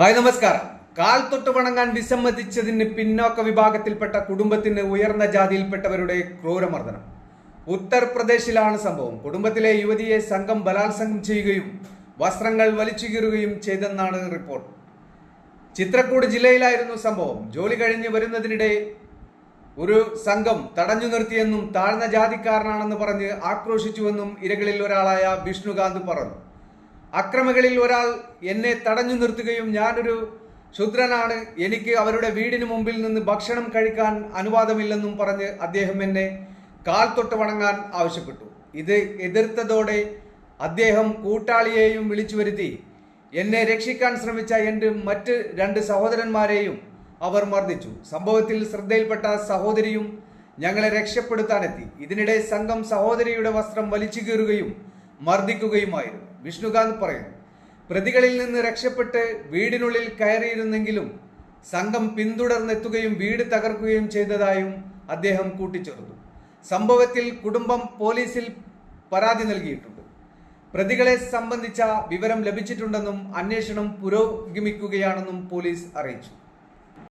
Hi നമസ്കാരം. കാൽ തൊട്ട് വണങ്ങാൻ വിസമ്മതിച്ചതിന് പിന്നോക്ക വിഭാഗത്തിൽപ്പെട്ട കുടുംബത്തിന് ഉയർന്ന ജാതിയിൽപ്പെട്ടവരുടെ ക്രൂരമർദ്ദനം. ഉത്തർപ്രദേശിലാണ് സംഭവം. കുടുംബത്തിലെ യുവതിയെ സംഘം ബലാത്സംഗം ചെയ്യുകയും വസ്ത്രങ്ങൾ വലിച്ചു കീറുകയും ചെയ്തെന്നാണ് റിപ്പോർട്ട്. ചിത്രക്കൂട് ജില്ലയിലായിരുന്നു സംഭവം. ജോലി കഴിഞ്ഞ് വരുന്നതിനിടെ ഒരു സംഘം തടഞ്ഞു നിർത്തിയെന്നും താഴ്ന്ന ജാതിക്കാരനാണെന്ന് പറഞ്ഞ് ആക്രോശിച്ചുവെന്നും ഇരകളിൽ ഒരാളായ വിഷ്ണുകാന്ത് പറഞ്ഞു. അക്രമികളിൽ ഒരാൾ എന്നെ തടഞ്ഞു നിർത്തുകയും ഞാനൊരു ശുദ്രനാണ്. എനിക്ക് അവരുടെ വീടിന് മുമ്പിൽ നിന്ന് ഭക്ഷണം കഴിക്കാൻ അനുവാദമില്ലെന്നും പറഞ്ഞ് അദ്ദേഹം എന്നെ കാൽ തൊട്ട് വണങ്ങാൻ ആവശ്യപ്പെട്ടു. ഇത് എതിർത്തതോടെ അദ്ദേഹം കൂട്ടാളിയെയും വിളിച്ചു വരുത്തി. എന്നെ രക്ഷിക്കാൻ ശ്രമിച്ച എന്റെ മറ്റ് രണ്ട് സഹോദരന്മാരെയും അവർ മർദ്ദിച്ചു. സംഭവത്തിൽ ശ്രദ്ധയിൽപ്പെട്ട സഹോദരിയും ഞങ്ങളെ രക്ഷപ്പെടുത്താനെത്തി. ഇതിനിടെ സംഘം സഹോദരിയുടെ വസ്ത്രം വലിച്ചു കീറുകയും മർദ്ദിക്കുകയുമായിരുന്നു. വിഷ്ണുകാന്ത് പറയുന്നു. പ്രതികളിൽ നിന്ന് രക്ഷപ്പെട്ട് വീടിനുള്ളിൽ കയറിയിരുന്നെങ്കിലും സംഘം പിന്തുടർന്നെത്തുകയും വീട് തകർക്കുകയും ചെയ്തതായും അദ്ദേഹം കൂട്ടിച്ചേർത്തു. സംഭവത്തിൽ കുടുംബം പോലീസിൽ പരാതി നൽകിയിട്ടുണ്ട്. പ്രതികളെ സംബന്ധിച്ച വിവരം ലഭിച്ചിട്ടുണ്ടെന്നും അന്വേഷണം പുരോഗമിക്കുകയാണെന്നും പോലീസ് അറിയിച്ചു.